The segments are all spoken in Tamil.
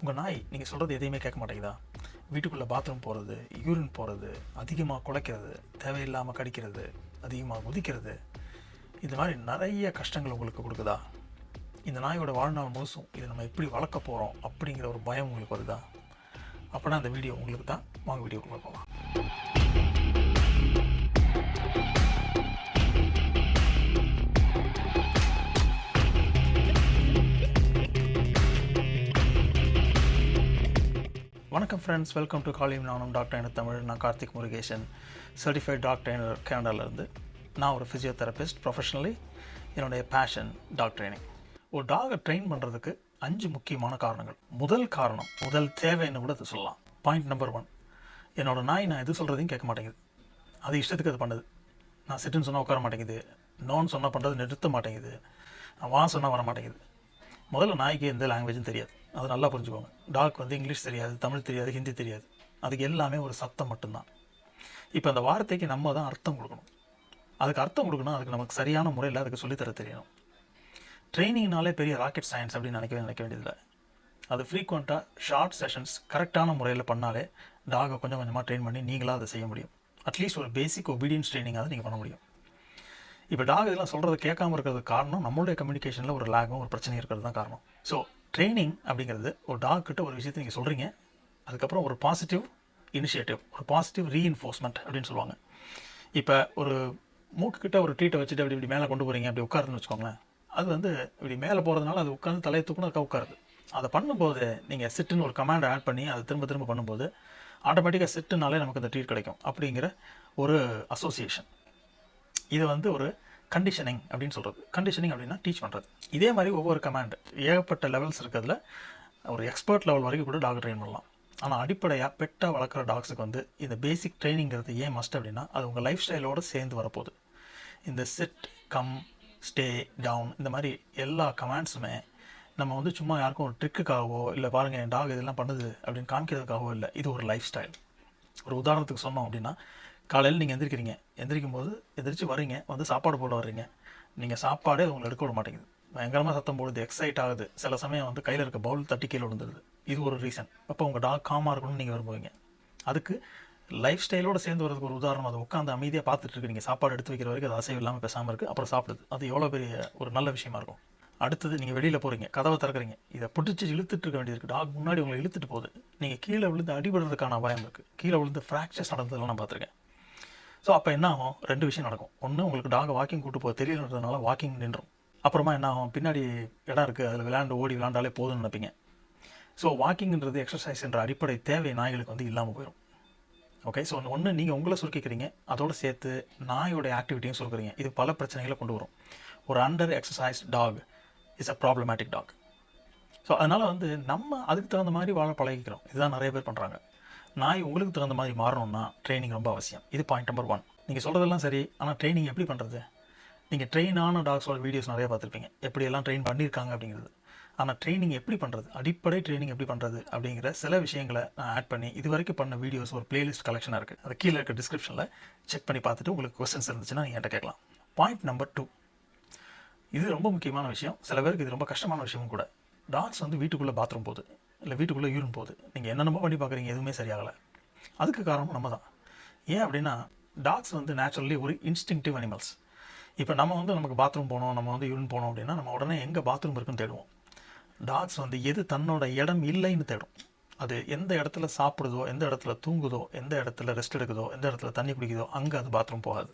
உங்கள் நாய் நீங்கள் சொல்கிறது எதையுமே கேட்க மாட்டேங்குதா? வீட்டுக்குள்ளே பாத்ரூம் போகிறது யூரின் போகிறது அதிகமாக குலைக்கிறது தேவையில்லாமல் கடிக்கிறது அதிகமாக குதிக்கிறது இது மாதிரி நிறைய கஷ்டங்கள் உங்களுக்கு கொடுக்குதா? இந்த நாயோட வாழ்நாள் முழுசும் இதை நம்ம எப்படி வளர்க்க போகிறோம் அப்படிங்கிற ஒரு பயம் உங்களுக்கு வருதா? அப்படின்னா அந்த வீடியோ உங்களுக்கு தான். வாங்க வீடியோக்குள்ளே போகலாம் வணக்கம் ஃப்ரெண்ட்ஸ் வெல்கம் டு காலியம் நானும் டாக்டர் என தமிழ் நான் கார்த்திக் முருகேசன். சர்டிஃபைட் டாக்டர் என கேனடாலேருந்து நான் ஒரு ஃபிசியோதெரபிஸ்ட் ப்ரொஃபஷனலி என்னுடைய பேஷன் டாக் ட்ரைனிங் ஒரு டாகை ட்ரெயின் பண்ணுறதுக்கு அஞ்சு முக்கியமான காரணங்கள். முதல் காரணம் முதல் தேவைன்னு கூட அது சொல்லலாம். பாயிண்ட் நம்பர் ஒன் என்னோட நாய் நான் எது சொல்கிறதையும் கேட்க மாட்டேங்குது. அது இஷ்டத்துக்கு அது பண்ணுது. நான் சிட்டுன்னு சொன்னால் உட்கார மாட்டேங்குது. நோன்னு சொன்னால் பண்ணுறது நிறுத்த மாட்டேங்குது. வா சொன்னால் வர மாட்டேங்குது. முதல்ல நாய்க்கு எந்த லாங்குவேஜும் தெரியாது. அது நல்லா புரிஞ்சுக்கோங்க. டாக் வந்து இங்கிலீஷ் தெரியாது தமிழ் தெரியாது ஹிந்தி தெரியாது. அதுக்கு எல்லாமே ஒரு சத்தம் மட்டும்தான். இப்போ அந்த வார்த்தைக்கு நம்ம தான் அர்த்தம் கொடுக்கணும். அதுக்கு அர்த்தம் கொடுக்கணும் அதுக்கு நமக்கு சரியான முறையில் அதுக்கு சொல்லித்தர தெரியணும். ட்ரைனிங்னாலே பெரிய ராக்கெட் சயின்ஸ் அப்படின்னு நினைக்கவே நினைக்க வேண்டியதில்லை. அது ஃப்ரீக்வெண்ட்டாக ஷார்ட் செஷன்ஸ் கரெக்டான முறையில் பண்ணாலே டாகை கொஞ்சம் கொஞ்சமாக ட்ரெயின் பண்ணி நீங்களாக அதை செய்ய முடியும். அட்லீஸ்ட் ஒரு பேசிக் ஒபீடியன்ஸ் ட்ரைனிங்காக நீங்கள் பண்ண முடியும். இப்போ டாக் இதெல்லாம் சொல்கிறது கேட்காம இருக்கிறது காரணம் நம்மளுடைய கம்யூனிகேஷனில் ஒரு லேகும் ஒரு பிரச்சனையும் இருக்கிறது தான் காரணம். ஸோ ட்ரைனிங் அப்படிங்கிறது ஒரு டாக் கிட்ட ஒரு விஷயத்தை நீங்கள் சொல்கிறீங்க அதுக்கப்புறம் ஒரு பாசிட்டிவ் இனிஷியேட்டிவ் ஒரு பாசிட்டிவ் ரீஇன்ஃபோர்ஸ்மெண்ட் அப்படின்னு சொல்லுவாங்க. இப்போ ஒரு மூக்குக்கிட்ட ஒரு ட்ரீட்டை வச்சுட்டு அப்படி இப்படி மேலே கொண்டு போகிறீங்க அப்படி உட்காருன்னு வச்சுக்கோங்களேன். அது வந்து இப்படி மேலே போகிறதுனால அது உட்காந்து தலையை தூக்கணும் அதுக்காக உட்காருது. அதை பண்ணும்போது நீங்கள் சிட்டுன்னு ஒரு கமாண்டை ஆட் பண்ணி அதை திரும்ப திரும்ப பண்ணும்போது ஆட்டோமேட்டிக்காக சிட்டுனாலே நமக்கு அந்த ட்ரீட் கிடைக்கும் அப்படிங்கிற ஒரு அசோசியேஷன் இது வந்து ஒரு கண்டிஷனிங் அப்படின்னு சொல்கிறது கண்டிஷனிங் அப்படின்னா டீச் பண்ணுறது இதே மாதிரி ஒவ்வொரு கமாண்ட் ஏகப்பட்ட லெவல்ஸ் இருக்கிறதுல ஒரு எக்ஸ்பர்ட் லெவல் வரைக்கும் கூட டாக் ட்ரெயின் பண்ணலாம். ஆனால் அடிப்படையாக பெட்டாக வளர்க்குற டாக்ஸுக்கு வந்து இந்த பேசிக் ட்ரைனிங்கிறது ஏன் மஸ்ட் அப்படின்னா அது உங்கள் லைஃப் ஸ்டைலோடு சேர்ந்து வரப்போகுது. இந்த செட் கம் ஸ்டே டவுன் இந்த மாதிரி எல்லா கமாண்ட்ஸுமே நம்ம வந்து சும்மா யாருக்கும் ஒரு ட்ரிக்குக்காகவோ இல்லை பாருங்கள் என் டாக் இதெல்லாம் பண்ணுது அப்படின்னு காமிக்கிறதுக்காகவோ இல்லை. இது ஒரு லைஃப் ஸ்டைல் ஒரு உதாரணத்துக்கு சொன்னோம் அப்படின்னா காலையில் நீங்கள் எந்திரிக்கிறீங்க. எந்திரிக்கும் போது எந்திரிச்சு வரீங்க வந்து சாப்பாடு போட வர்றீங்க. நீங்கள் சாப்பாடே உங்களை எடுக்க விட மாட்டேங்குது. பயங்கரமாக சத்தம் போடுது. எக்ஸைட் ஆகுது. சில சமயம் வந்து கையில் இருக்க பவுல் தட்டி கீழே விழுந்துருது. இது ஒரு ரீசன் அப்போ உங்கள் டாக் காமாக இருக்கணும்னு நீங்கள் விரும்புவீங்க. அதுக்கு லைஃப் ஸ்டைலோடு சேர்ந்து வரதுக்கு ஒரு உதாரணம். அது உட்காந்து அமைதியாக பார்த்துட்டு இருக்கு. நீங்கள் சாப்பாடு எடுத்து வைக்கிற வரைக்கும் அது அசைவு இல்லாமல் பேசாமல் இருக்குது அப்புறம் சாப்பிடுது. அது எவ்வளோ பெரிய ஒரு நல்ல விஷயமா இருக்கும். அடுத்தது நீங்கள் வெளியில் போகிறீங்க கதவை திறக்கிறீங்க. இதை பிடிச்சி இழுத்துட்டு இருக்க வேண்டியது டாக் முன்னாடி உங்களை இழுத்துட்டு போகுது. நீங்கள் கீழே விழுந்து அடிபடுறதுக்கான அபாயம் இருக்குது கீழே விழுந்து ஃப்ராக்சர்ஸ் நடந்ததெல்லாம் நான் பார்த்துருக்கேன். ஸோ அப்போ என்ன ஆகும்? ரெண்டு விஷயம் நடக்கும். ஒன்று உங்களுக்கு டாக் வாக்கிங் கூட்டு போக தெரியலன்றதுனால வாக்கிங் நின்றும் அப்புறமா என்ன ஆகும்? பின்னாடி இடம் இருக்குது அதில் விளையாண்டு ஓடி விளையாண்டாலே போதும்னு நினைப்பீங்க. ஸோ வாக்கிங்ன்றது எக்ஸசைஸ் என்ற அடிப்படை தேவை நாய்களுக்கு வந்து இல்லாமல் போயிடும் ஓகே ஸோ ஒன்று நீங்கள் உங்களை சுருக்கிக்கிறீங்க. அதோடு சேர்த்து நாயோடைய ஆக்டிவிட்டியும் சுருக்குறீங்க. இது பல பிரச்சனைகளை கொண்டு வரும். ஒரு under exercise dog is a problematic dog so அதனால் வந்து நம்ம அதுக்கு தகுந்த மாதிரி வாழ பழகிக்கிறோம். இதுதான் நிறைய பேர் பண்ணுறாங்க நாய் உங்களுக்கு தகுந்த மாதிரி மாறணும்னா ட்ரைனிங் ரொம்ப அவசியம். இது பாயிண்ட் நம்பர் ஒன் நீங்கள் சொல்கிறதெல்லாம் சரி ஆனால் ட்ரைனிங் எப்படி பண்ணுறது நீங்கள் ட்ரெயினான டாக்ஸோட வீடியோஸ் நிறைய பார்த்துருப்பீங்க. எப்படியெல்லாம் ட்ரெயின் பண்ணியிருக்காங்க அப்படிங்கிறது. ஆனால் ட்ரைனிங் எப்படி பண்ணுறது அடிப்படை ட்ரைனிங் எப்படி பண்ணுறது அப்படிங்கிற சில விஷயங்களை நான் ஆட் பண்ணி இது வரைக்கும் பண்ண வீடியோஸ் ஒரு பிளேலிஸ்ட் கலெக்ஷனாக இருக்குது அது கீழே இருக்க டிஸ்கிரிப்ஷனில் செக் பண்ணி பார்த்துட்டு உங்களுக்கு கொஸ்டின்ஸ் இருந்துச்சுன்னா நீங்கள் என்கிட்ட கேட்கலாம். பாயிண்ட் நம்பர் டூ இது ரொம்ப முக்கியமான விஷயம். சில பேருக்கு இது ரொம்ப கஷ்டமான விஷயமும் கூட. டாக்ஸ் வந்து வீட்டுக்குள்ளே பாத்ரூம் போகுது. இல்லை வீட்டுக்குள்ளே யூரின் போகுது. நீங்கள் என்னென்னமோ பண்ணி பார்க்குறீங்க எதுவுமே சரியாகலை. அதுக்கு காரணம் நம்ம தான். ஏன் அப்படின்னா டாக்ஸ் வந்து நேச்சுரலி ஒரு இன்ஸ்டிங்டிவ் அனிமல்ஸ் இப்போ நம்ம வந்து நமக்கு பாத்ரூம் போகணும் நம்ம வந்து யூரின் போகணும் அப்படின்னா நம்ம உடனே எங்கே பாத்ரூம் இருக்குன்னு தேடுவோம். டாக்ஸ் வந்து எது தன்னோட இடம் இல்லைன்னு தேடும். அது எந்த இடத்துல சாப்பிடுதோ எந்த இடத்துல தூங்குதோ எந்த இடத்துல ரெஸ்ட் எடுக்குதோ எந்த இடத்துல தண்ணி குடிக்குதோ அங்கே அது பாத்ரூம் போகாது.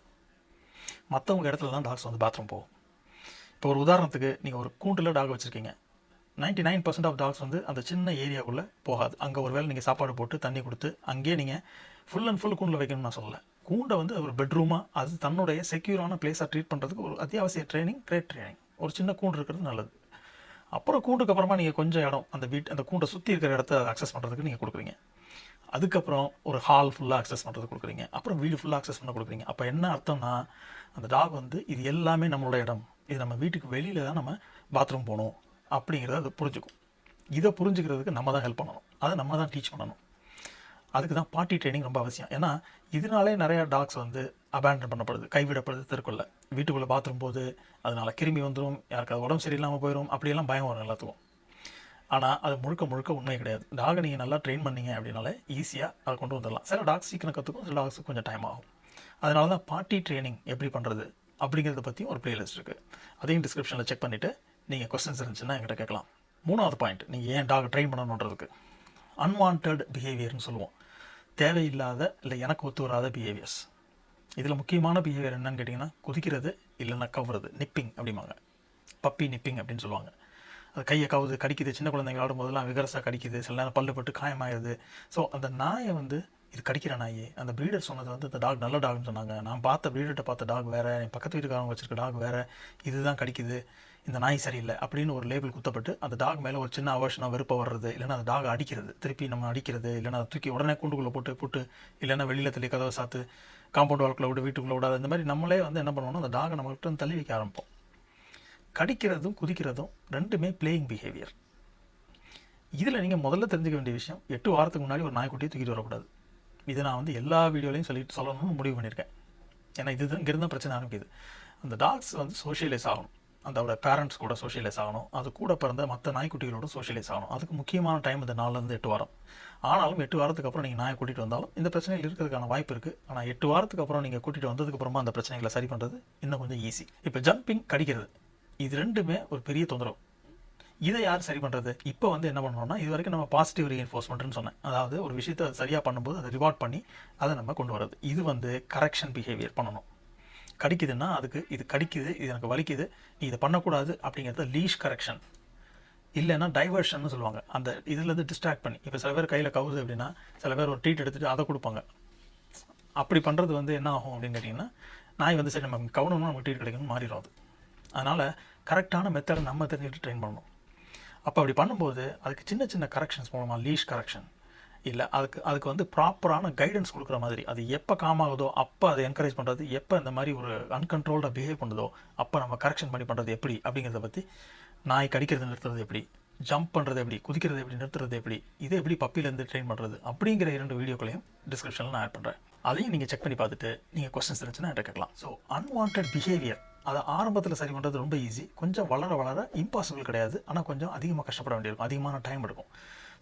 மற்றவங்க இடத்துல தான் டாக்ஸ் வந்து பாத்ரூம் போகும். இப்போ ஒரு உதாரணத்துக்கு நீங்கள் ஒரு கூண்டில் டாக் வச்சுருக்கீங்க. Ninety nine percent of dogs வந்து அந்த சின்ன ஏரியாவுக்குள்ளே போகாது. அங்கே ஒரு வேளை நீங்கள் சாப்பாடு போட்டு தண்ணி கொடுத்து அங்கேயே நீங்கள் ஃபுல் அண்ட் ஃபுல் கூண்டில் வைக்கணும்னு நான் சொல்லலை. கூண்டை வந்து ஒரு பெட்ரூமாக அது தன்னுடைய செக்யூரான பிளேஸாக ட்ரீட் பண்ணுறதுக்கு ஒரு அத்தியாவசிய ட்ரைனிங் கிரேட் ட்ரைனிங் ஒரு சின்ன கூண்டு இருக்கிறது நல்லது. அப்புறம் கூண்டுக்கு அப்புறமா நீங்கள் கொஞ்சம் இடம் அந்த வீட் அந்த கூண்டை சுற்றி இருக்கிற இடத்த அக்சஸ் பண்ணுறதுக்கு நீங்கள் கொடுக்குறீங்க. அதுக்கப்புறம் ஒரு ஹால் ஃபுல்லாக அக்சஸ் பண்ணுறது கொடுக்குறீங்க. அப்புறம் வீடு ஃபுல்லாக அக்சஸ் பண்ண கொடுக்குறீங்க. அப்போ என்ன அர்த்தம்னா அந்த டாக் வந்து இது எல்லாமே நம்மளோட இடம். இது நம்ம வீட்டுக்கு வெளியில் தான் நம்ம பாத்ரூம் போகணும். அப்படிங்கிறத அது புரிஞ்சுக்கும். இதை புரிஞ்சுக்கிறதுக்கு நம்ம தான் ஹெல்ப் பண்ணணும். அதை நம்ம தான் டீச் பண்ணணும். அதுக்கு தான் பாட்டி ட்ரைனிங் ரொம்ப அவசியம். ஏன்னா இதனாலே நிறையா டாக்ஸ் வந்து அபேண்டன் பண்ணப்படுது கைவிடப்படுது தெருக்குள்ள வீட்டுக்குள்ளே பாத்ரூம் போது அதனால் கிருமி வந்துடும் யாருக்காவது உடம்பு சரியில்லாமல் போயிடும் அப்படியெல்லாம் பயம் வரும் எல்லாத்துக்கும். ஆனால் அது முழுக்க முழுக்க உண்மை கிடையாது. டாகை நீங்கள் நல்லா ட்ரெயின் பண்ணீங்க அப்படின்னாலே ஈஸியாக அதை கொண்டு வந்துடலாம். சில டாக்ஸ் சீக்கிரம் கற்றுக்கும் சில டாக்ஸுக்கு கொஞ்சம் டைம் ஆகும். அதனால தான் பாட்டி ட்ரைனிங் எப்படி பண்ணுறது அப்படிங்கிறத பற்றியும் ஒரு பிளேலிஸ்ட் இருக்குது அதையும் டிஸ்கிரிப்ஷனில் செக் பண்ணிவிட்டு நீங்கள் கொஸ்டின்ஸ் இருந்துச்சுன்னா என்கிட்ட கேட்கலாம். மூணாவது பாயிண்ட் நீங்கள் ஏன் டாக் ட்ரெயின் பண்ணணுன்றதுக்கு? அன்வான்ட் பிஹேவியர்னு சொல்லுவோம். தேவையில்லாத இல்லை எனக்கு ஒத்து வராத பிஹேவியர்ஸ் இதில் முக்கியமான பிஹேவியர் என்னன்னு கேட்டிங்கன்னா குதிக்கிறது இல்லைன்னா கவுறது நிப்பிங் அப்படிம்பாங்க. பப்பி நிப்பிங் அப்படின்னு சொல்லுவாங்க. அது கையை கவுது கடிக்குது சின்ன குழந்தைங்க விளாடும் போதெல்லாம் விகரசாக கடிக்குது சில நேரம் பல்லு பட்டு காயமாயிருது. ஸோ அந்த நாயை வந்து இது கடிக்கிற நாய் அந்த ப்ரீடர் சொன்னது வந்து இந்த டாக் நல்ல டாக்னு சொன்னாங்க. நான் பார்த்த ப்ரீடர்கிட்ட பார்த்த டாக் வேறு என் பக்கத்து வீட்டுக்காரங்க வச்சுருக்க டாக் வேறு. இதுதான் கடிக்குது. இந்த நாய் சரியில்லை அப்படின்னு ஒரு லேபிள் குத்தப்பட்டு அந்த டாக் மேலே ஒரு சின்ன அவர்ஷனாக வெறுப்ப வர்றது இல்லைன்னா அந்த டாக் அடிக்கிறது திருப்பி நம்ம அடிக்கிறது இல்லைன்னா அதை தூக்கி உடனே கூண்டுக்குள்ளே போட்டு போட்டு இல்லைன்னா வெளியில் தள்ளி கதவை சாத்து காம்பவுண்ட் வால்குள்ளே விட்டு வீட்டுக்குள்ளே விடாது இந்த மாதிரி நம்மளே வந்து என்ன பண்ணுவோம்னா அந்த டாகை நம்மகிட்ட தள்ளி வைக்க ஆரம்பிப்போம். கடிக்கிறதும் குதிக்கிறதும் ரெண்டுமே பிளேயிங் பிஹேவியர் இதில் நீங்கள் முதல்ல தெரிஞ்சுக்க வேண்டிய விஷயம் எட்டு வாரத்துக்கு முன்னாடி ஒரு நாய்க்குட்டியை தூக்கிட்டு வரக்கூடாது. இதை நான் வந்து எல்லா வீடியோலையும் சொல்லிட்டு சொல்லணும்னு முடிவு பண்ணியிருக்கேன். ஏன்னா இதுதான் இங்கே இருந்தால் பிரச்சனை ஆரம்பிக்குது. அந்த டாக்ஸ் வந்து சோஷியலைஸ் ஆகணும். அதோட பேரண்ட்ஸ் கூட சோஷியலைஸ் ஆகணும். அது கூட பிறந்த மற்ற நாய்க்குட்டிகளோட சோஷியலைஸ் ஆகணும். அதுக்கு முக்கியமான டைம் இந்த நாலுலேருந்து எட்டு வாரம். ஆனாலும் எட்டு வாரத்துக்கு அப்புறம் நீங்கள் நாயை கூட்டிகிட்டு வந்தாலும் இந்த பிரச்சனைகள் இருக்கிறதுக்கான வாய்ப்பு இருக்குது ஆனால் எட்டு வாரத்துக்கு அப்புறம் நீங்கள் கூட்டிகிட்டு வந்ததுக்கப்புறமா அந்த பிரச்சனைகளை சரி பண்ணுறது இன்னும் கொஞ்சம் ஈஸி இப்போ ஜம்பிங் கடிக்கிறது. இது ரெண்டுமே ஒரு பெரிய தொந்தரவு. இதை யார் சரி பண்ணுறது இப்போ வந்து என்ன பண்ணணும்னா இது வரைக்கும் நம்ம பாசிட்டிவ் ரீஎன்ஃபோர்ஸ்மெண்ட்னு சொன்னேன். அதாவது ஒரு விஷயத்தை சரியாக பண்ணும்போது அதை ரிவார்ட் பண்ணி அதை நம்ம கொண்டு வரது இது வந்து கரெக்ஷன் பிஹேவியர் பண்ணணும். கடிக்குதுன்னா அதுக்கு இது கடிக்குது இது எனக்கு வலிக்குது நீ இதை பண்ணக்கூடாது அப்படிங்கிறது லீஷ் கரெக்ஷன் இல்லைன்னா டைவர்ஷன் சொல்லுவாங்க. அந்த இதுலேருந்து டிஸ்ட்ராக்ட் பண்ணி. இப்போ சில பேர் கையில் கவுது அப்படின்னா சில பேர் ஒரு ட்ரீட் எடுத்துகிட்டு அதை கொடுப்பாங்க. அப்படி பண்ணுறது வந்து என்ன ஆகும் அப்படின்னு கேட்டிங்கன்னா நாய் வந்து சரி நம்ம கவனம்னா நமக்கு ட்ரீட் கிடைக்கணும் மாறிடும் அது. அதனால் கரெக்டான மெத்தடை நம்ம தெரிஞ்சுக்கிட்டு ட்ரெயின் பண்ணணும். அப்போ அப்படி பண்ணும்போது அதுக்கு சின்ன சின்ன கரெக்ஷன்ஸ் மூலமாக லீஷ் கரெக்ஷன் இல்லை அதுக்கு அதுக்கு வந்து ப்ராப்பரான கைடன்ஸ் கொடுக்குற மாதிரி. அது எப்போ காம் ஆகுதோ அப்போ அதை என்கரேஜ் பண்ணுறது எப்போ இந்த மாதிரி ஒரு அன்கண்ட்ரோல்டாக பிஹேவ் பண்ணுதோ அப்போ நம்ம கரெக்ஷன் பண்ணி பண்ணுறது எப்படி? அப்படிங்கிறத பற்றி நாய் கடிக்கிறது நிறுத்துறது எப்படி? ஜம்ப் பண்ணுறது எப்படி? குதிக்கிறது எப்படி? நிறுத்துறது எப்படி? இதை எப்படி பப்பிலேருந்து ட்ரெயின் பண்ணுறது அப்படிங்கிற இரண்டு வீடியோக்களையும் டிஸ்கிரிப்ஷனில் நான் ஆட் பண்ணுறேன் அதையும் நீங்கள் செக் பண்ணி பார்த்துட்டு நீங்கள் கொஸ்டின்ஸ் இருந்துச்சுன்னா என்கிட்ட கேட்கலாம். ஸோ அன்வான்ட் பிஹேவியர் அதை ஆரம்பத்தில் சரி பண்ணுறது ரொம்ப ஈஸி கொஞ்சம் வளர வளர இம்பாசிபிள் கிடையாது. ஆனால் கொஞ்சம் அதிகமாக கஷ்டப்பட வேண்டியிருக்கும். அதிகமான டைம் எடுக்கும்.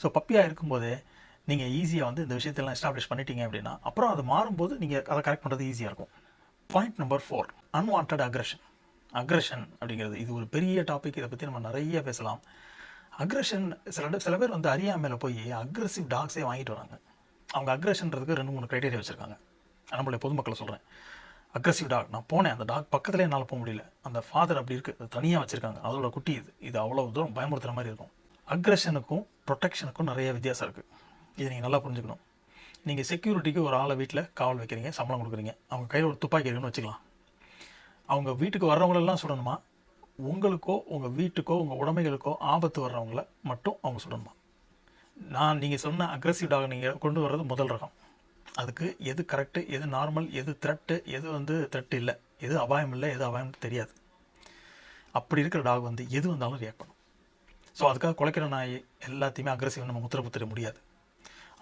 ஸோ பப்பியாக இருக்கும்போதே நீங்கள் ஈஸியாக வந்து இந்த விஷயத்தெல்லாம் எஸ்டாப்ளிஷ் பண்ணிட்டீங்க அப்படின்னா அப்புறம் அது மாறும்போது நீங்கள் அதை கரெக்ட் பண்ணுறது ஈஸியாக இருக்கும். Point number four unwanted aggression aggression அப்படிங்கிறது இது ஒரு பெரிய டாபிக் இதை பற்றி நம்ம நிறைய பேசலாம். அக்ரஷன் சில சில பேர் வந்து அறியாமையில் போய் அக்ரஸிவ் டாக்ஸே வாங்கிட்டு வராங்க. அவங்க அக்ரஷன்றதுக்கு ரெண்டு மூணு க்ரைட்டேரியா வச்சுருக்காங்க. நம்மளுடைய பொதுமக்களை சொல்கிறேன் அக்ரஸிவ் டாக் நான் போனேன் அந்த டாக் பக்கத்துலேயே என்னால் போக முடியல. அந்த ஃபாதர் அப்படி இருக்குது அது தனியாக வச்சுருக்காங்க. அதோட குட்டி இது. இது அவ்வளோ தூரம் பயமுறுத்துகிற மாதிரி இருக்கும். அக்ரஷனுக்கும் ப்ரொடெக்ஷனுக்கும் நிறைய வித்தியாசம் இருக்குது இதை நீங்கள் நல்லா புரிஞ்சுக்கணும். நீங்கள் செக்யூரிட்டிக்கு ஒரு ஆளை வீட்டில் காவல் வைக்கிறீங்க சம்பளம் கொடுக்குறீங்க. அவங்க கையில் ஒரு துப்பாக்கி இருக்குன்னு வச்சுக்கலாம். அவங்க வீட்டுக்கு வர்றவங்களெல்லாம் சுடணுமா? உங்களுக்கோ உங்கள் வீட்டுக்கோ உங்கள் உடைமைகளுக்கோ ஆபத்து வர்றவங்கள மட்டும் அவங்க சுடணுமா? நான் நீங்கள் சொன்ன அக்ரஸிவ் டாக் நீங்கள் கொண்டு வர்றது முதல் ரகம். அதுக்கு எது கரெக்டு எது நார்மல் எது த்ரெட்டு எது வந்து த்ரெட் இல்லை. எது அபாயம் இல்லை எது அபாயம் தெரியாது. அப்படி இருக்கிற டாக் வந்து எது வந்தாலும் ரியாக்ட் பண்ணும். ஸோ அதுக்காக குலைக்கிற நாய் எல்லாத்தையுமே அக்ரஸிவ் நம்ம முத்திர குத்திர முடியாது.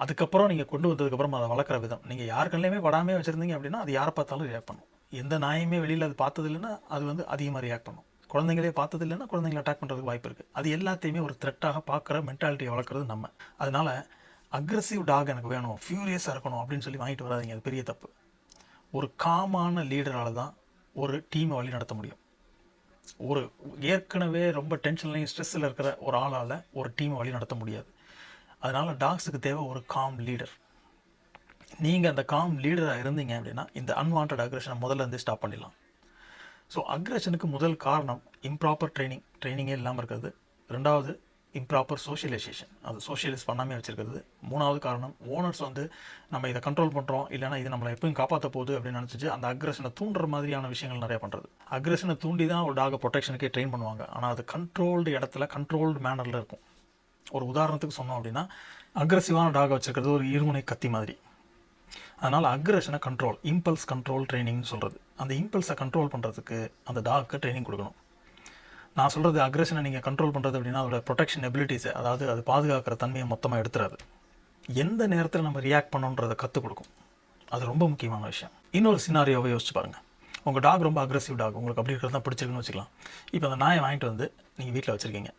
அதுக்கப்புறம் நீங்கள் கொண்டு வந்ததுக்கப்புறம் அதை வளர்க்குற விதம். நீங்கள் யார் கண்ணிலையுமே படாமே வச்சுருந்தீங்க அப்படின்னா அது யாரை பார்த்தாலும் ரியாக்ட் பண்ணும். எந்த நாயுமே வெளியில் அது பார்த்தது இல்லைன்னா அது வந்து அதிகமாக ரியாக்ட் பண்ணும். குழந்தைங்களே பார்த்தது இல்லைன்னா குழந்தைங்களை அட்டாக் பண்ணுறதுக்கு வாய்ப்பு இருக்குது அது எல்லாத்தையுமே ஒரு த்ரெட்டாக பார்க்குற மென்டாலிட்டியை வளர்க்குறது நம்ம. அதனால் அக்ரஸிவ் டாக் எனக்கு வேணும் ஃபியூரியஸாக இருக்கணும் அப்படின்னு சொல்லி வாங்கிட்டு வராதிங்க. அது பெரிய தப்பு. ஒரு காமான லீடரால் தான் ஒரு டீமை வழி நடத்த முடியும். ஒரு ஏற்கனவே ரொம்ப டென்ஷன்லையும் ஸ்ட்ரெஸ்ஸில் இருக்கிற ஒரு ஆளால் ஒரு டீமை வழி நடத்த முடியாது. அதனால் டாக்ஸுக்கு தேவை ஒரு காம் லீடர் நீங்கள் அந்த காம் லீடராக இருந்தீங்க அப்படின்னா இந்த அன்வான்ட் அக்ரஷனை முதல்ல இருந்து ஸ்டாப் பண்ணிடலாம். ஸோ அக்ரஷனுக்கு முதல் காரணம் இம்ப்ராப்பர் ட்ரைனிங் ட்ரைனிங்கே இல்லாமல் இருக்கிறது. ரெண்டாவது இம்ப்ராப்பர் சோஷியலைசேஷன் அது சோஷியலைஸ் பண்ணாமல் வச்சுருக்கிறது. மூணாவது காரணம் ஓனர்ஸ் வந்து நம்ம இதை கண்ட்ரோல் பண்ணுறோம் இல்லைனா இது நம்மளை எப்பயும் காப்பாற்ற போகுது அப்படின்னு நினச்சிச்சு அந்த அக்ரஷனை தூண்டுற மாதிரியான விஷயங்கள் நிறைய பண்ணுறது அக்ரஷனை தூண்டி தான் ஒரு டாகை ப்ரொடெக்ஷனுக்கே ட்ரெயின் பண்ணுவாங்க. ஆனால் அது கண்ட்ரோல்டு இடத்துல கண்ட்ரோல்டு மேனரில் இருக்கும். ஒரு உதாரணத்துக்கு சொன்னோம் அப்படின்னா அக்ரஸிவான டாகை வச்சுருக்கிறது ஒரு இருமுனை கத்தி மாதிரி. அதனால் அக்ரஷனை கண்ட்ரோல் இம்பல்ஸ் கண்ட்ரோல் ட்ரைனிங்னு சொல்கிறது அந்த இம்பல்ஸை கண்ட்ரோல் பண்ணுறதுக்கு அந்த டாக்கு ட்ரைனிங் கொடுக்கணும். நான் சொல்கிறது அக்ரஷனை நீங்கள் கண்ட்ரோல் பண்ணுறது அப்படின்னா அதோட ப்ரொடெக்ஷன் எபிலிட்டிஸை அதாவது அது பாதுகாக்கிற தன்மையை மொத்தமாக எடுத்துறாது. எந்த நேரத்தில் நம்ம ரியாக்ட் பண்ணணுன்றதை கற்றுக் கொடுக்கும். அது ரொம்ப முக்கியமான விஷயம். இன்னொரு சினாரியோவை யோசிச்சு பாருங்கள் உங்கள் டாக் ரொம்ப அக்ரஸிவ் டாக் உங்களுக்கு அப்படி இருக்கிறது தான் பிடிச்சிருக்குன்னு வச்சுக்கலாம். இப்போ அந்த நாயை வாங்கிட்டு வந்து நீங்கள் வீட்டில் வச்சுருக்கீங்க.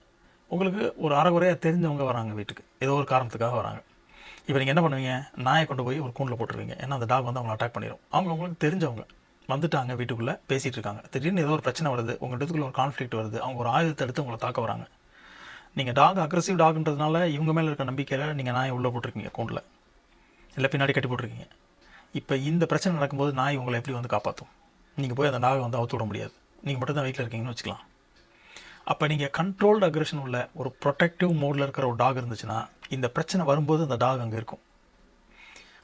உங்களுக்கு ஒரு அறகுறையாக தெரிஞ்சவங்க வராங்க வீட்டுக்கு. ஏதோ ஒரு காரணத்துக்காக வராங்க. இப்போ நீங்கள் என்ன பண்ணுவீங்க? நாயை கொண்டு போய் ஒரு கூண்டில் போட்டுருவீங்க. ஏன்னா அந்த டாக் வந்து அவங்களை அட்டாக் பண்ணிடும் அவங்க உங்களுக்கு தெரிஞ்சவங்க. வந்துட்டாங்க வீட்டுக்குள்ளே பேசிகிட்டு இருக்காங்க. திடீர்னு ஏதோ ஒரு பிரச்சனை வருது. உங்கள் இடத்துக்குள்ள ஒரு கான்ஃப்ளிக்ட் வருது. அவங்க ஒரு ஆயுதத்தை எடுத்து உங்களை தாக்க வராங்க. நீங்கள் டாக் அக்ரஸிவ் டாக்ன்றதுனால இவங்க மேலே இருக்க நம்பிக்கையில் நீங்கள் நாயை உள்ளே போட்டிருக்கீங்க கூண்டில். இல்லை பின்னாடி கட்டி போட்டிருக்கீங்க. இப்போ இந்த பிரச்சனை நடக்கும்போது நாய் உங்களை எப்படி வந்து காப்பாற்றும் நீங்கள் போய் அந்த டாகை வந்து அவுத்து விட முடியாது. நீங்கள் மட்டும் தான் வீட்டில் இருக்கீங்கன்னு வச்சுக்கலாம். அப்போ நீங்கள் கண்ட்ரோல்டு அக்ரெஷன் உள்ள ஒரு ப்ரொடெக்டிவ் மோடில் இருக்கிற ஒரு டாக் இருந்துச்சுன்னா இந்த பிரச்சனை வரும்போது அந்த டாக் அங்கே இருக்கும்.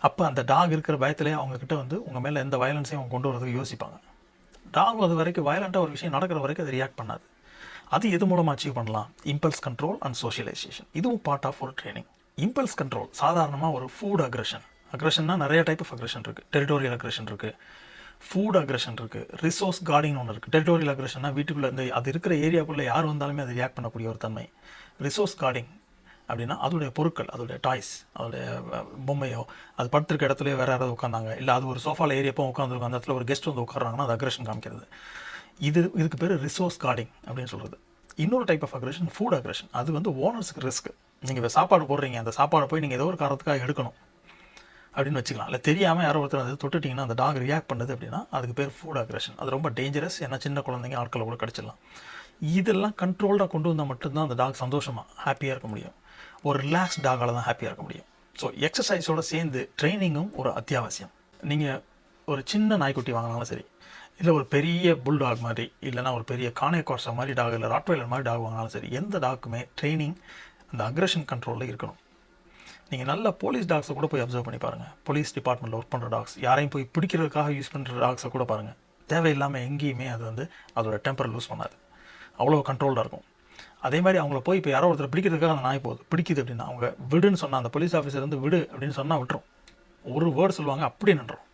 அப்போ அந்த டாக் இருக்கிற பயத்திலே அவங்கக்கிட்ட வந்து உங்கள் மேலே எந்த வயலன்ஸையும் அவங்க கொண்டு வரதுக்கு யோசிப்பாங்க. டாக் அது வரைக்கும் வயலண்ட்டாக ஒரு விஷயம் நடக்கிற வரைக்கும் அது ரியாக்ட் பண்ணாது. அது எது மூலமாக அச்சீவ் பண்ணலாம்? இம்பல்ஸ் கண்ட்ரோல் அண்ட் சோஷியலைசேஷன் இதுவும் பார்ட் ஆஃப் ஒரு ட்ரைனிங் இம்பல்ஸ் கண்ட்ரோல் சாதாரணமாக ஒரு ஃபுட் அக்ரெஷன் அக்ரெஷன்னா நிறைய டைப் ஆஃப் அக்ரெஷன் இருக்குது டெரிட்டோரியல் அக்ரெஷன் இருக்குது ஃபுட் அக்ரஷன் இருக்குது ரிசோர்ஸ் கார்டிங் ஒன்று இருக்குது டெரிட்டோரியல் அக்ரஷன்னா வீட்டுக்குள்ளே இந்த அது இருக்கிற ஏரியாக்குள்ளே யார் வந்தாலுமே அது ரியாக்ட் பண்ணக்கூடிய ஒரு தன்மை. ரிசோர்ஸ் கார்டிங் அப்படின்னா அதோடைய பொருட்கள் அதோடைய டாய்ஸ் அதோடைய பொம்மையோ அது படுத்திருக்க இடத்துலையோ வேறு யாராவது உட்காந்தாங்க இல்லை அது ஒரு சோஃபாவில் ஏரியப்போ உட்காந்துருக்கும் அந்த இடத்துல ஒரு கெஸ்ட் வந்து உட்காராங்கன்னா அது அக்ரஷன் காமிக்கிறது. இது இதுக்கு பேர் ரிசோர்ஸ் கார்டிங் அப்படின்னு சொல்கிறது இன்னொரு type of aggression food aggression அது வந்து ஓனர்ஸுக்கு ரிஸ்க் நீங்கள் இப்போ சாப்பாடு போடுறீங்க அந்த சாப்பாடை போய் நீங்கள் ஏதோ ஒரு காரணத்துக்காக எடுக்கணும். அப்படின்னு வச்சுக்கலாம். இல்லை தெரியாமல் யாரோ ஒருத்தர் அதை தொட்டுட்டிங்கன்னா அந்த டாக் ரியாக்ட் பண்ணுது அப்படின்னா அதுக்கு பேர் ஃபுட் அக்ரஷன் அது ரொம்ப டேஞ்சரஸ் ஏன்னா சின்ன குழந்தைங்க ஆட்களை கூட கடிச்சிடலாம். இதெல்லாம் கண்ட்ரோல்டாக கொண்டு வந்தால் மட்டும்தான் அந்த டாக் சந்தோஷமாக ஹாப்பியாக இருக்க முடியும். ஒரு ரிலாக்ஸ் டாகால் தான் ஹாப்பியாக இருக்க முடியும். ஸோ எக்ஸசைஸோடு சேர்ந்து ட்ரைனிங்கும் ஒரு அத்தியாவசியம். நீங்கள் ஒரு சின்ன நாய்க்குட்டி வாங்கினாலும் சரி இல்லை ஒரு பெரிய புல்டாக் மாதிரி இல்லைன்னா ஒரு பெரிய கானே கோர்சா மாதிரி டாக் இல்லை ராட்வைலர் மாதிரி டாக் வாங்கினாலும் சரி எந்த டாக்குமே ட்ரைனிங் அந்த அக்ரஷன் கண்ட்ரோலில் இருக்கணும். நீங்கள் நல்ல போலீஸ் டாக்ஸை கூட போய் அப்சர்வ் பண்ணி பாருங்கள் போலீஸ் டிபார்ட்மெண்ட்டில் ஒர்க் பண்ணுற டாக்ஸ் யாரையும் போய் பிடிக்கிறதுக்காக யூஸ் பண்ணுற டாக்ஸை கூட பாருங்கள் தேவையில்லாமல் எங்கேயுமே அது வந்து அதோட டெம்பர் லூஸ் பண்ணாது. அவ்வளோ கண்ட்ரோல்டாக இருக்கும். அதே மாதிரி அவங்கள போய் இப்போ யாரோ ஒருத்தர் பிடிக்கிறதுக்காக அந்த நாய் போகுது. பிடிக்குது அப்படின்னா அவங்க விடுன்னு சொன்னால் அந்த போலீஸ் ஆஃபீஸர் வந்து விடு அப்படின்னு சொன்னால் விட்டுரும். ஒரு வேர்டு சொல்லுவாங்க அப்படியே நின்றோம்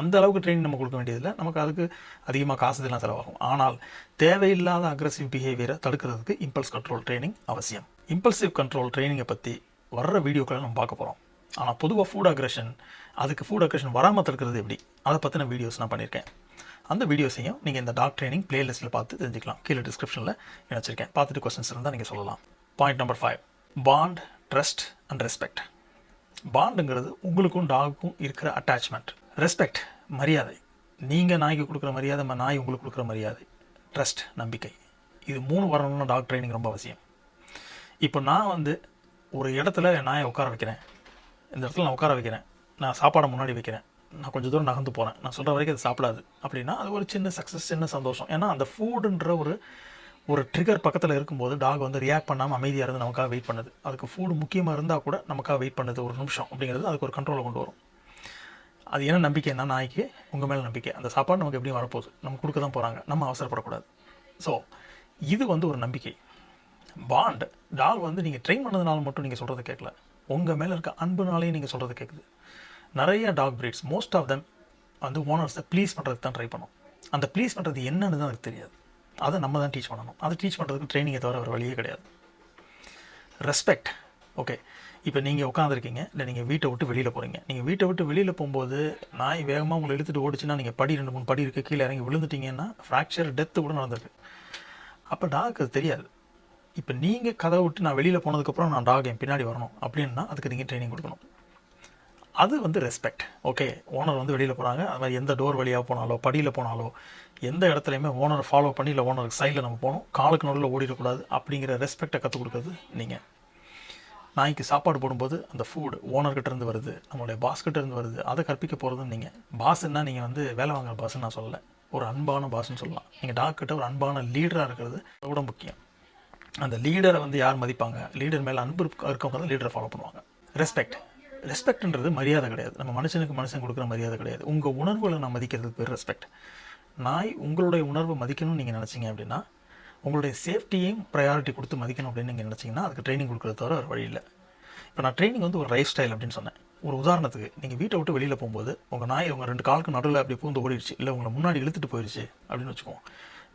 அந்த அளவுக்கு ட்ரைனிங் நம்ம கொடுக்க வேண்டியதில்லை. நமக்கு அதுக்கு அதிகமாக காசு இதெல்லாம் செலவாகும். ஆனால் தேவையில்லாத அக்ரஸிவ் பிஹேவியரை தடுக்கிறதுக்கு இம்பல்ஸ் கண்ட்ரோல் ட்ரைனிங் அவசியம். இம்பல்சிவ் கண்ட்ரோல் ட்ரைனிங்கை பற்றி வர்ற வீடியோக்களை நம்ம பார்க்க போகிறோம் ஆனால் பொதுவாக ஃபுட் அக்ரெஷன் அதுக்கு ஃபுட் அக்ரெஷன் வராமல் தடுக்கிறது எப்படி? அதை பற்றின வீடியோஸ் நான் பண்ணியிருக்கேன். அந்த வீடியோஸையும் நீங்கள் இந்த டாக் ட்ரைனிங் பிளேலிஸ்ட்டில் பார்த்து தெரிஞ்சுக்கலாம். கீழே டிஸ்கிரிப்ஷனில் வச்சுருக்கேன். பார்த்துட்டு கொஸ்டின்ஸ் இருந்தால் நீங்கள் சொல்லலாம். Point number five bond trust and respect பாண்டுங்கிறது உங்களுக்கும் டாகுக்கும் இருக்கிற அட்டாச்மெண்ட் ரெஸ்பெக்ட் மரியாதை. நீங்கள் நாய்க்கு கொடுக்குற மரியாதை நாய் உங்களுக்கு கொடுக்குற மரியாதை. ட்ரஸ்ட் நம்பிக்கை. இது மூணு வரணும்னா டாக் ட்ரைனிங் ரொம்ப அவசியம். இப்போ நான் வந்து ஒரு இடத்துல நாயை உட்கார வைக்கிறேன்? இந்த இடத்துல நான் உட்கார வைக்கிறேன். நான் சாப்பாடை முன்னாடி வைக்கிறேன். நான் கொஞ்சம் தூரம் நகர்ந்து போகிறேன் நான் சொல்கிற வரைக்கும் அது சாப்பிடாது. அப்படின்னா அது ஒரு சின்ன சக்ஸஸ் சின்ன சந்தோஷம். ஏன்னா அந்த ஃபுட்டுன்ற ஒரு ஒரு ட்ரிகர் பக்கத்தில் இருக்கும்போது டாக் வந்து ரியாக்ட் பண்ணாமல் அமைதியாக இருந்து நமக்காக வெயிட் பண்ணுது. அதுக்கு ஃபுட் முக்கியமாக இருந்தால் கூட நமக்காக வெயிட் பண்ணுது ஒரு நிமிஷம். அப்படிங்கிறது அதுக்கு ஒரு கண்ட்ரோலை கொண்டு வரும். அது என்ன நம்பிக்கைன்னா நாய்க்கு உங்கள் மேலே நம்பிக்கை. அந்த சாப்பாடு நமக்கு எப்படியும் வரப்போகுது. நம்ம கொடுக்க தான் போகிறாங்க நம்ம அவசரப்படக்கூடாது. ஸோ இது வந்து ஒரு நம்பிக்கை. பாண்ட் டால் வந்து நீங்கள் ட்ரெயின் பண்ணதுனால மட்டும் நீங்கள் சொல்கிறது கேட்கல. உங்கள் மேலே இருக்க அன்புனாலேயும் நீங்கள் சொல்கிறது கேட்குது நிறைய dog breeds most of them வந்து ஓனர்ஸை ப்ளீஸ் பண்ணுறதுக்கு தான் ட்ரை பண்ணும். அந்த ப்ளீஸ் பண்ணுறது என்னன்னு தான் அதுக்கு தெரியாது. அதை நம்ம தான் டீச் பண்ணணும். அதை டீச் பண்ணுறதுக்கு ட்ரைனிங்கை தவிர ஒரு வழியே கிடையாது. ரெஸ்பெக்ட் ஓகே இப்போ நீங்கள் உட்காந்துருக்கீங்க இல்லை நீங்கள் வீட்டை விட்டு வெளியில் போகிறீங்க நீங்கள் வீட்டை விட்டு வெளியில் போகும்போது நாய் வேகமாக உங்களை இழுத்துட்டு ஓடிச்சுன்னா நீங்கள் படி ரெண்டு மூணு படி இருக்குது கீழே இறங்கி விழுந்துட்டீங்கன்னா ஃப்ராக்சர் டெத்து கூட நடந்திருக்கு. அப்போ டாக் அது தெரியாது. இப்போ நீங்கள் கதவை விட்டு நான் வெளியில் போனதுக்கப்புறம் நான் டாக் என் பின்னாடி வரணும். அப்படின்னா அதுக்கு நீங்கள் ட்ரைனிங் கொடுக்கணும். அது வந்து ரெஸ்பெக்ட் ஓகே ஓனர் வந்து வெளியில் போகிறாங்க அது மாதிரி எந்த டோர் வழியாக போனாலோ படியில் போனாலோ எந்த இடத்துலையுமே ஓனரை ஃபாலோ பண்ணி இல்லை ஓனருக்கு சைடில் நம்ம போகணும். காலுக்கு நடுவில் ஓடிடக்கூடாது அப்படிங்கிற ரெஸ்பெக்டை கற்றுக் கொடுக்குறது நீங்கள் நாய்க்கு சாப்பாடு போடும்போது அந்த ஃபுட் ஓனர்கிட்டேருந்து வருது நம்மளுடைய பாஸ் வருது. அதை கற்பிக்க போகிறதும் நீங்கள் பாஸ்ன்னா நீங்கள் வந்து வேலை வாங்குற பாஸ்ன்னு நான் சொல்லலை. ஒரு அன்பான பாஸ்ன்னு சொல்லலாம். நீங்கள் டாக்கிட்ட ஒரு அன்பான லீடராக இருக்கிறது அதை விட முக்கியம். அந்த லீடரை வந்து யார் மதிப்பாங்க? லீடர் மேலே அன்பு இருக்கவங்க தான் லீடரை ஃபாலோ பண்ணுவாங்க. ரெஸ்பெக்ட் ரெஸ்பெக்ட்ன்றது மரியாதை கிடையாது. நம்ம மனுஷனுக்கு மனுஷன் கொடுக்குற மரியாதை கிடையாது. உங்கள் உணர்வுகளை நான் மதிக்கிறதுக்கு பேர் ரெஸ்பெக்ட் நாய் உங்களுடைய உணர்வை மதிக்கணும்னு நீங்கள் நினச்சிங்க அப்படின்னா உங்களுடைய சேஃப்டியையும் ப்ரையாரிட்டி கொடுத்து மதிக்கணும் அப்படின்னு நீங்கள் நினச்சிங்கன்னா அதுக்கு ட்ரைனிங் கொடுக்குறது தவிர ஒரு வழி இல்லை. இப்போ நான் ட்ரைனிங் வந்து ஒரு லைஃப் ஸ்டைல் அப்படின்னு சொன்னேன். ஒரு உதாரணத்துக்கு நீங்கள் வீட்டை விட்டு வெளியில் போகும்போது உங்கள் நாய் உங்கள் ரெண்டு காலுக்கு நடுவில் அப்படி பூந்து ஓடிடுச்சு இல்லை உங்களை முன்னாடி இழுத்துட்டு போயிடுச்சு அப்படின்னு வச்சுக்கோங்க.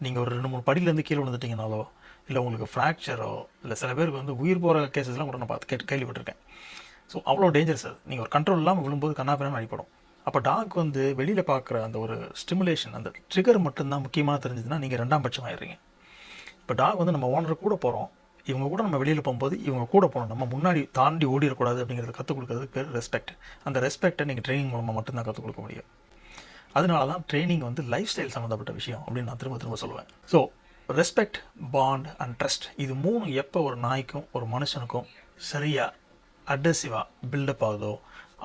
நீங்கள் ஒரு ரெண்டு மூணு படியிலேருந்து கீழே விழுந்துட்டீங்கனாலோ இல்லை உங்களுக்கு ஃப்ராக்சரோ இல்லை சில பேருக்கு வந்து உயிர் போகிற கேசஸ்லாம் கூட நான் பார்த்து கேட்டு கேள்விப்பட்டிருக்கேன். ஸோ அவ்வளோ டேஞ்சர்ஸ் அது. நீங்கள் ஒரு கண்ட்ரோல் இல்லாமல் விழும்போது கண்ணாப்பினான்னு அடிப்படும் அப்போ டாக் வந்து வெளியில் பார்க்குற அந்த ஒரு ஸ்டிமுலேஷன் அந்த ட்ரிகர் மட்டும்தான் முக்கியமாக தெரிஞ்சதுன்னா நீங்கள் ரெண்டாம் பட்சம் ஆயிடுறீங்க இப்போ டாக் வந்து நம்ம ஓனர் கூட போகிறோம் இவங்க கூட நம்ம வெளியில் போகும்போது இவங்க கூட போகணும். நம்ம முன்னாடி தாண்டி ஓடிடக்கூடாது அப்படிங்கிறத கற்றுக் கொடுக்கறதுக்கு பேர் ரெஸ்பெக்ட் அந்த ரெஸ்பெக்டை நீங்கள் ட்ரைனிங் மூலமாக மட்டும்தான் கற்றுக் கொடுக்க முடியும். அதனால தான் ட்ரைனிங் வந்து லைஃப் ஸ்டைல் சம்மந்தப்பட்ட விஷயம் அப்படின்னு நான் திரும்ப திரும்ப சொல்லுவேன். So respect bond and trust இது மூணு எப்போ ஒரு நாய்க்கும் ஒரு மனுஷனுக்கும் சரியாக அட்ரெசிவாக பில்டப் ஆகுதோ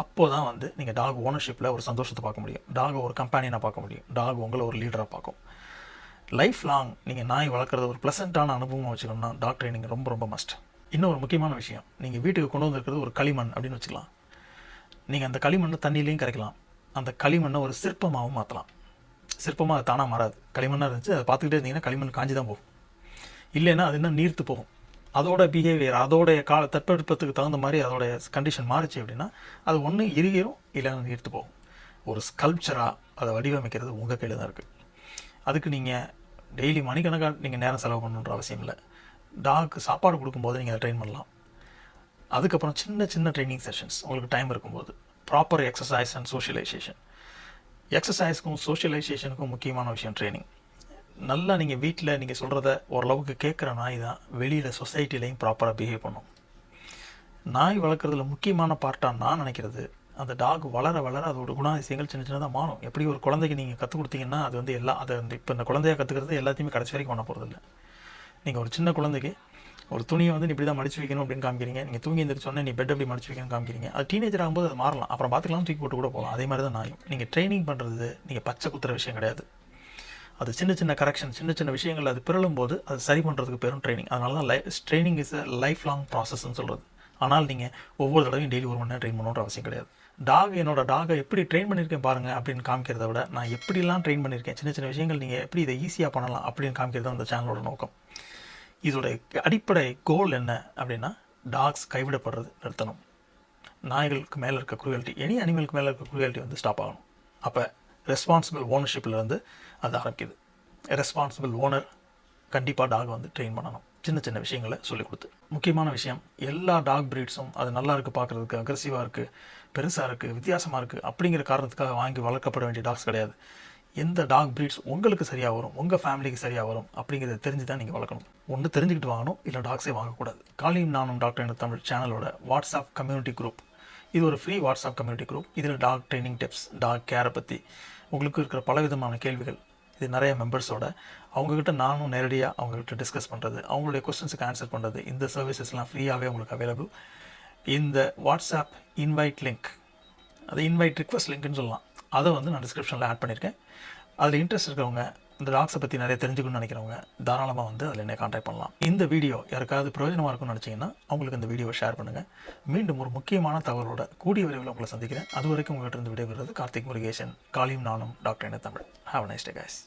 அப்போ தான் வந்து நீங்கள் டாக் ஓனர்ஷிப்பில் ஒரு சந்தோஷத்தை பார்க்க முடியும். டாக் ஒரு கம்பேனியனாக பார்க்க முடியும். டாக் உங்களை ஒரு லீடராக பார்க்கும். லைஃப் லாங் நீங்கள் நாய் வளர்க்குறது ஒரு ப்ளசண்ட்டான அனுபவமாக வச்சுக்கணும்னா டாக் ட்ரைனிங் ரொம்ப ரொம்ப மஸ்ட் இன்னும் ஒரு முக்கியமான விஷயம். நீங்கள் வீட்டுக்கு கொண்டு வந்திருக்கிறது ஒரு களிமண் அப்படின்னு வச்சுக்கலாம். நீங்கள் அந்த களிமண்ணை தண்ணியிலையும் கரைக்கலாம். அந்த களிமண்ணை ஒரு சிற்பமாகவும் மாற்றலாம் சிற்பமாக அது தானாக மாறாது. களிமண்ணாக இருந்துச்சு அதை பார்த்துக்கிட்டே இருந்தீங்கன்னா களிமண் காஞ்சி தான் போகும். இல்லைன்னா அது இன்னும் நீர்த்து போகும். அதோட பிஹேவியர் அதோடைய கால தட்பவெப்பத்துக்கு தகுந்த மாதிரி அதோட கண்டிஷன் மாறுச்சு அப்படின்னா அது ஒன்று இறுகிரும் இல்லைன்னா நீர்த்து போகும். ஒரு ஸ்கல்ப்சராக அதை வடிவமைக்கிறது உங்கள் கையில் தான் இருக்குது அதுக்கு நீங்கள் டெய்லி மணிக்கணக்காக நீங்கள் நேரம் செலவு பண்ணணுன்ற அவசியம் இல்லை. டாக்கு சாப்பாடு கொடுக்கும்போது நீங்கள் அதை ட்ரெயின் பண்ணலாம். அதுக்கப்புறம் சின்ன சின்ன ட்ரைனிங் செஷன்ஸ் உங்களுக்கு டைம் இருக்கும்போது. ப்ராப்பர் எக்ஸசைஸ் அண்ட் சோஷியலைசேஷன் எக்ஸசைஸ்க்கும் சோஷியலைசேஷனுக்கும் முக்கியமான விஷயம் ட்ரைனிங் நல்லா நீங்கள் வீட்டில் நீங்கள் சொல்கிறத ஓரளவுக்கு கேட்குற நாய் தான் வெளியில் சொசைட்டிலையும் ப்ராப்பராக பிஹேவ் பண்ணும். நாய் வளர்க்குறதுல முக்கியமான பார்ட்டாக நான் நினைக்கிறது அந்த டாக் வளர வளர அதோட குணாதிசயங்கள் சின்ன சின்னதாக மாறும். எப்படி ஒரு குழந்தைக்கு நீங்கள் கற்றுக் கொடுத்தீங்கன்னா அது வந்து எல்லாம் அதை வந்து இப்போ இந்த குழந்தைய கற்றுக்கிறது எல்லாத்தையுமே கடைசி வரைக்கும் பண்ண போகிறதில்ல நீங்கள் ஒரு சின்ன குழந்தைக்கு ஒரு துணியை வந்து நீ இப்படி தான் மடிச்சு வைக்கணும் அப்படின்னு காமிக்கிறீங்க. நீங்கள் தூங்கி எந்திரிச்சு நீ பெட் எப்படி மடிச்சு வைக்கணும்னு காமிக்கிறீங்க. அது டீனேஜர் ஆகும்போது அது மாறலாம். அப்புறம் பார்த்துக்கலாம் தூக்கி போட்டு கூட போகலாம். அதே மாதிரி தான் நாயும். நீங்கள் ட்ரைனிங் பண்ணுறது நீங்கள் பச்சை குத்துற விஷயம் கிடையாது. அது சின்ன சின்ன கரெக்ஷன் சின்ன சின்ன விஷயங்கள் அது பிறழும் போது அது சரி பண்ணுறதுக்கு பெரும் ட்ரைனிங் அதனால தான் life training is a life long ப்ராசஸ்ன்னு சொல்கிறது ஆனால் நீங்கள் ஒவ்வொரு தடவையும் டெய்லி ஒரு மணி நேரம் ட்ரெயின் பண்ணணுன்ற அவசியம் கிடையாது. டாக் என்னோட டாகை எப்படி ட்ரெயின் பண்ணியிருக்கேன் பாருங்கள் அப்படின்னு காமிக்கிறத விட நான் எப்படிலாம் ட்ரெயின் பண்ணியிருக்கேன் சின்ன சின்ன விஷயங்கள் நீங்கள் எப்படி இதை ஈஸியாக பண்ணலாம் அப்படின்னு காமிக்கிறது தான் அந்த சேனலோட நோக்கம். இதோடைய அடிப்படை கோல் என்ன அப்படின்னா டாக்ஸ் கைவிடப்படுறது நிறுத்தணும். நாய்களுக்கு மேலே இருக்க குரூயல்ட்டி எனி அனிமலுக்கு மேலே இருக்க குரூயல்ட்டி வந்து ஸ்டாப் ஆகணும். அப்போ ரெஸ்பான்சிபிள் ஓனர்ஷிப்பில் வந்து அது ஆரம்பிக்குது. ரெஸ்பான்சிபிள் ஓனர் கண்டிப்பாக டாக் வந்து ட்ரெயின் பண்ணணும். சின்ன சின்ன விஷயங்களை சொல்லிக் கொடுத்து. முக்கியமான விஷயம் எல்லா டாக் ப்ரீட்ஸும் அது நல்லா இருக்குது பார்க்குறதுக்கு அக்ரெசிவாக இருக்குது பெருசாக இருக்குது வித்தியாசமாக இருக்குது அப்படிங்கிற காரணத்துக்காக வாங்கி வளர்க்கப்பட வேண்டிய டாக்ஸ் கிடையாது. எந்த டாக் ப்ரீட்ஸ் உங்களுக்கு சரியாக வரும் உங்கள் ஃபேமிலிக்கு சரியாக வரும் அப்படிங்கிறத தெரிஞ்சு தான் நீங்கள் வளர்க்கணும். ஒன்று தெரிஞ்சுக்கிட்டு வாங்கணும் இல்லை டாக்ஸே வாங்கக்கூடாது. காலியும் நானும் டாக்டர் என்ற தமிழ் சேனலோட வாட்ஸ்அப் கம்யூனிட்டி குரூப் இது ஒரு ஃப்ரீ வாட்ஸ்அப் கம்யூனிட்டி குரூப் இதில் டாக் ட்ரைனிங் டிப்ஸ் டாக் கேரை பற்றி உங்களுக்கு இருக்கிற பலவிதமான கேள்விகள் இது நிறைய மெம்பர்ஸோட அவங்கக்கிட்ட நானும் நேரடியாக அவங்கக்கிட்ட டிஸ்கஸ் பண்ணுறது அவங்களுடைய கொஸ்டின்ஸுக்கு ஆன்சர் பண்ணுறது இந்த சர்வீசஸ்லாம் ஃப்ரீயாகவே உங்களுக்கு அவைலபிள் இந்த வாட்ஸ்அப் இன்வைட் லிங்க் அது இன்வைட் ரிக்வஸ்ட் லிங்க்னு சொல்லலாம். அதை வந்து நான் டிஸ்கிரிப்ஷனில் ஆட் பண்ணியிருக்கேன். அதில் இன்ட்ரெஸ்ட் இருக்கிறவங்க இந்த டாக்ஸை பற்றி நிறைய தெரிஞ்சுக்கணும்னு நினைக்கிறவங்க தாராளமாக வந்து அதில் என்ன காண்டாக்ட் பண்ணலாம். இந்த வீடியோ யாருக்காவது பிரயோஜனமாக இருக்கும்னு நினச்சிங்கன்னா அவங்களுக்கு இந்த வீடியோவை ஷேர் பண்ணுங்கள் மீண்டும் ஒரு முக்கியமான தகவலோட கூடிய விரைவில் உங்களை சந்திக்கிறேன். அது வரைக்கும் உங்கள்கிட்ட இருந்து விடைபெறுவது கார்த்திக் முருகேசன். காலியும் நானும் டாக்டர் என்ன Tamil have nice day guys